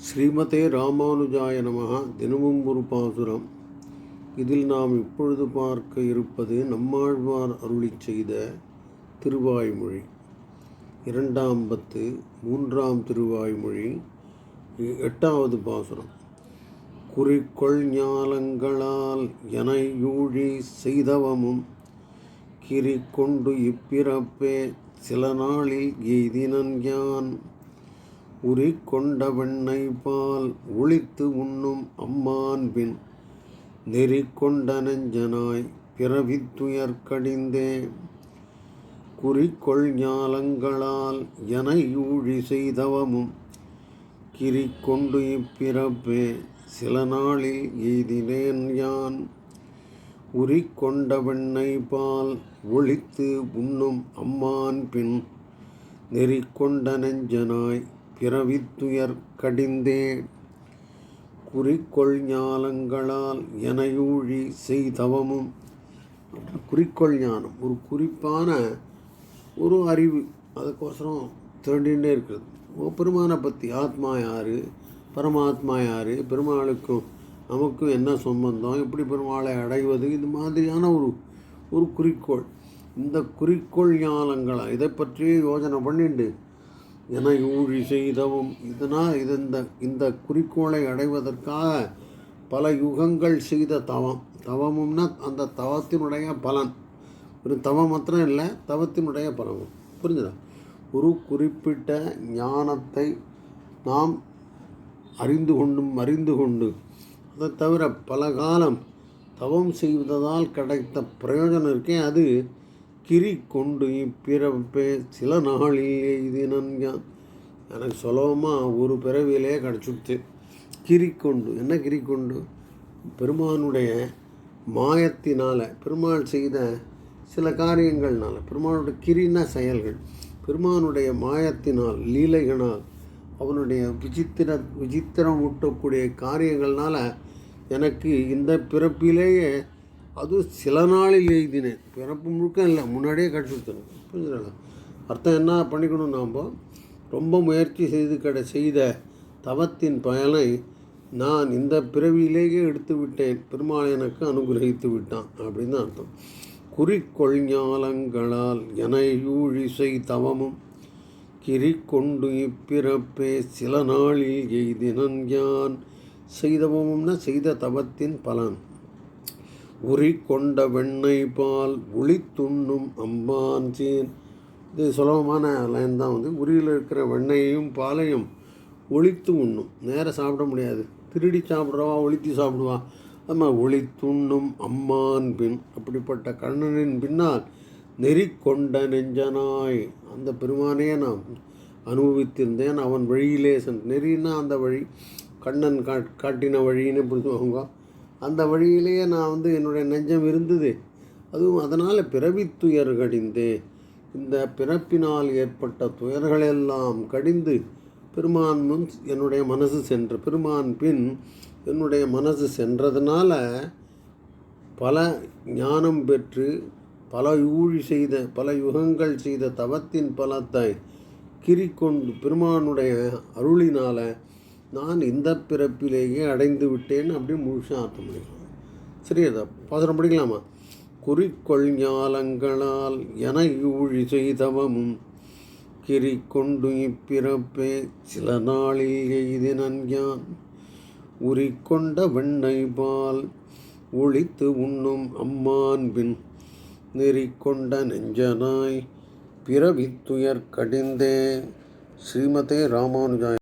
ஸ்ரீமதே ராமானுஜாய நமக தினமும் ஒரு பாசுரம். இதில் நாம் இப்பொழுது பார்க்க இருப்பது நம்மாழ்வார் அருளிச் செய்த திருவாய்மொழி. இரண்டாம் பத்து மூன்றாம் திருவாய்மொழி எ- எட்டாவது பாசுரம். குறிக்கொள் ஞாலங்களால் எனையூழி செய்தவமும் கிரி கொண்டு இப்பிறப்பே சில நாளில் எய்தினன் யான். உரி கொண்ட வெண்ணை பால் ஒளித்து உண்ணும் அம்மான் பின் நெறி கொண்ட நெஞ்சனாய் பிறவித்துயர் கடிந்தே. குறிக்கொள் ஞாலங்களால் என ஊழி செய்தவமும் கிரி கொண்டு இப்பிறப்பே சில நாளில் எய்தினேன் யான். உரி கொண்ட வெண்ணை பால் ஒளித்து உண்ணும் அம்மான் பின் நெறி கொண்ட நெஞ்சனாய் பிறவித்துயர் கடிந்தே குறிக்கொள் ஞாலங்களால் எனையூழி செய்தவமும் குறிக்கோள் ஞானம் ஒரு குறிப்பான ஒரு அறிவு. அதுக்கோசரம் தேடிகிட்டே இருக்கிறது. ஓ பெருமானை பற்றி ஆத்மா யார்? பரமாத்மா யார்? பெருமாளுக்கும் நமக்கும் என்ன சம்பந்தம்? எப்படி பெருமாளை அடைவது? இது மாதிரியான ஒரு ஒரு குறிக்கோள். இந்த குறிக்கோள் ஞானங்களா இதை பற்றியே யோசனை பண்ணிட்டு என ஊழி செய்தவும் இதனால் இது இந்த இந்த குறிக்கோளை அடைவதற்காக பல யுகங்கள் செய்த தவம். தவமும்னா அந்த தவத்தினுடைய பலன். ஒரு தவம் மாத்திரம் இல்லை தவத்தினுடைய பலனும் புரிஞ்சுதா? ஒரு குறிப்பிட்ட ஞானத்தை நாம் அறிந்து கொண்டும் அறிந்து கொண்டு அதை தவிர பல காலம் தவம் செய்வதால் கிடைத்த பிரயோஜனம் இருக்கே அது கிரி கொண்டு இப்பிறப்பே சில நாளிலே இது யான் எனக்கு சுலபமாக ஒரு பிறவியிலே கிடச்சிடுச்சு கிரி கொண்டு என்ன கிரி கொண்டு? பெருமானுடைய மாயத்தினால் பெருமாள் செய்த சில காரியங்கள்னால் பெருமானுடைய கிரின செயல்கள் பெருமானுடைய மாயத்தினால் லீலைகளால் அவனுடைய விசித்திர விசித்திரம் ஊட்டக்கூடிய காரியங்கள்னால் எனக்கு இந்த பிறப்பிலேயே அது சில நாளில் எழுதினேன். பிறப்பு முழுக்க இல்லை முன்னாடியே கிடச்சிருத்தணும் புரிஞ்சுங்களா அர்த்தம் என்ன பண்ணிக்கணும் நாம்? ரொம்ப முயற்சி செய்து கடை செய்த தவத்தின் பயனை நான் இந்த பிறவியிலேயே எடுத்து விட்டேன். பெருமாள் எனக்கு அனுகிரகித்து விட்டான் அப்படின்னு தான் அர்த்தம். குறிக்கொள் ஞாலங்களால் என தவமும் கிரி கொண்டு இப்பிறப்பே சில நாளில் எய்தினன் யான். செய்தவமும்னா செய்த தவத்தின் பலன். உரி கொண்ட வெண்ணெய் பால் ஒளித்துண்ணும் அம்பான் சீன் இது சுலபமான லைன் தான் வந்து. உரியில் இருக்கிற வெண்ணெயையும் பாலையும் ஒளித்து உண்ணும். நேராக சாப்பிட முடியாது. திருடி சாப்பிட்றவா ஒளித்து சாப்பிடுவா. நம்ம ஒளித்துண்ணும் அம்மான் பின் அப்படிப்பட்ட கண்ணனின் பின்னால் நெறி கொண்ட நெஞ்சனாய். அந்த பெருமானையே நான் அனுபவித்திருந்தேன். அவன் வழியிலே சென் நெறின்னா அந்த வழி. கண்ணன் காட் காட்டின வழின்னு புரிஞ்சுவாங்க அந்த வழியிலேயே நான் வந்து என்னுடைய நெஞ்சம் இருந்தது. அதுவும் அதனால் பிறவி துயர் கடிந்தே இந்த பிறப்பினால் ஏற்பட்ட துயர்களெல்லாம் கடிந்து பெருமான் முன் என்னுடைய மனசு சென்று பெருமான் பின் என்னுடைய மனசு சென்றதுனால பல ஞானம் பெற்று பல ஊழி செய்த பல யுகங்கள் செய்த தவத்தின் பலத்தை கிரிக்கொண்டு பெருமானுடைய அருளினால் நான் இந்த பிறப்பிலேயே அடைந்து விட்டேன் அப்படின்னு முழுசாக அர்த்தம் பண்ணிக்கலாம் சரி அதை பாசுரம் படிக்கலாமா? குறிக்கொள் ஞாலங்களால் என ஊழி செய்தவமும் கிரி கொண்டு இப்பிறப்பே சில நாளில் எய்தி யான் உரிக்கொண்ட வெண்ணை பால் ஒளித்து உண்ணும் அம்மான் பின் நெறிக்கொண்ட நெஞ்சனாய் பிறவித்துயர் கடிந்தே. ஸ்ரீமதே ராமானுஜாய்